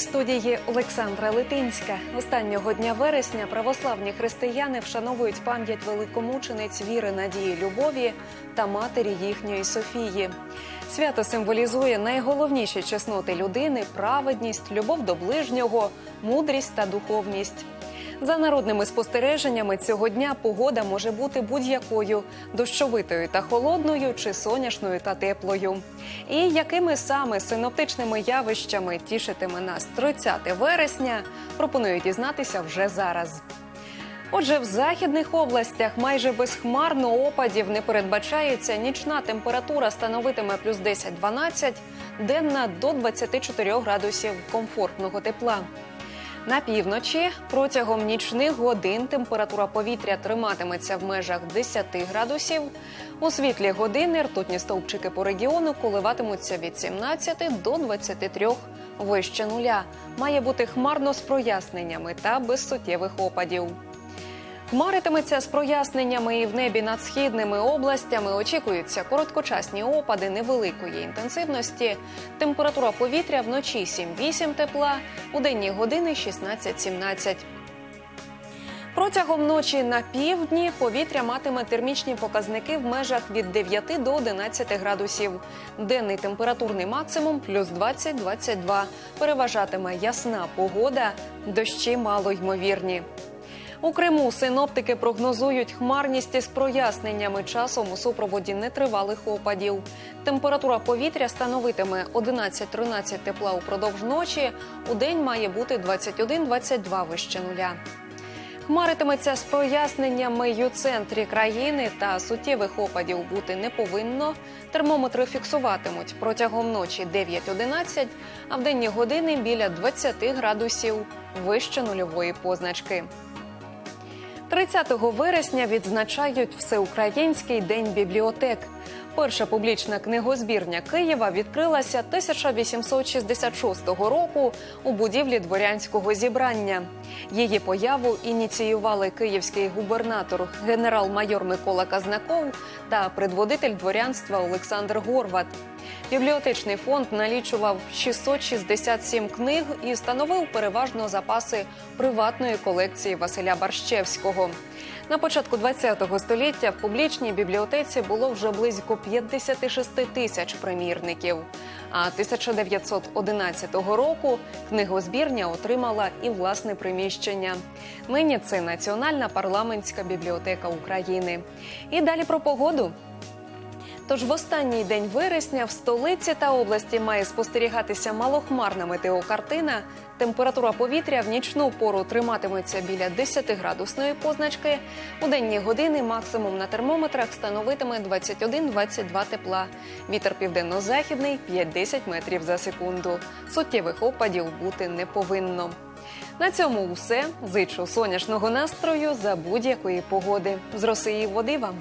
студії Олександра Литинська. Останнього дня вересня православні християни вшановують пам'ять великомучениць віри, надії, любові та матері їхньої Софії. Свято символізує найголовніші чесноти людини: праведність, любов до ближнього, мудрість та духовність. За народними спостереженнями цього дня погода може бути будь-якою дощовитою та холодною, чи сонячною та теплою. І якими саме синоптичними явищами тішитиме нас 30 вересня, пропоную дізнатися вже зараз. Отже, в західних областях майже безхмарно опадів не передбачається. Нічна температура становитиме плюс 10-12, денна до 24 градусів комфортного тепла. На півночі протягом нічних годин температура повітря триматиметься в межах 10 градусів. У світлі години ртутні стовпчики по регіону коливатимуться від 17 до 23 вище нуля. Має бути хмарно з проясненнями та без суттєвих опадів. Хмаритиметься з проясненнями і в небі над східними областями. Очікуються короткочасні опади невеликої інтенсивності. Температура повітря вночі 7-8 тепла, у денні години 16-17. Протягом ночі на півдні повітря матиме термічні показники в межах від 9 до 11 градусів. Денний температурний максимум плюс 20-22. Переважатиме ясна погода, дощі мало ймовірні. У Криму синоптики прогнозують хмарність із проясненнями часом у супроводі нетривалих опадів. Температура повітря становитиме 11-13 тепла упродовж ночі. У день має бути 21-22 вище нуля. Хмаритиметься з проясненнями й у центрі країни та суттєвих опадів бути не повинно. Термометри фіксуватимуть протягом ночі 9-11, а в денні години біля 20 градусів вище нульової позначки. 30 вересня відзначають Всеукраїнський день бібліотек. Перша публічна книгозбірня Києва відкрилася 1866 року у будівлі дворянського зібрання. Її появу ініціювали київський губернатор генерал-майор Микола Казнаков та предводитель дворянства Олександр Горват. Бібліотечний фонд налічував 667 книг і становив переважно запаси приватної колекції Василя Барщевського. На початку ХХ століття в публічній бібліотеці було вже близько 56 тисяч примірників. А 1911 року книгозбірня отримала і власне приміщення. Нині це Національна парламентська бібліотека України. І далі про погоду. Тож в останній день вересня в столиці та області має спостерігатися малохмарна метеокартина. Температура повітря в нічну пору триматиметься біля 10 градусної позначки. У денні години максимум на термометрах становитиме 21-22 тепла. Вітер південно-західний 5-10 метрів за секунду. Суттєвих опадів бути не повинно. На цьому усе. Зичу сонячного настрою за будь-якої погоди. З роси і води вам.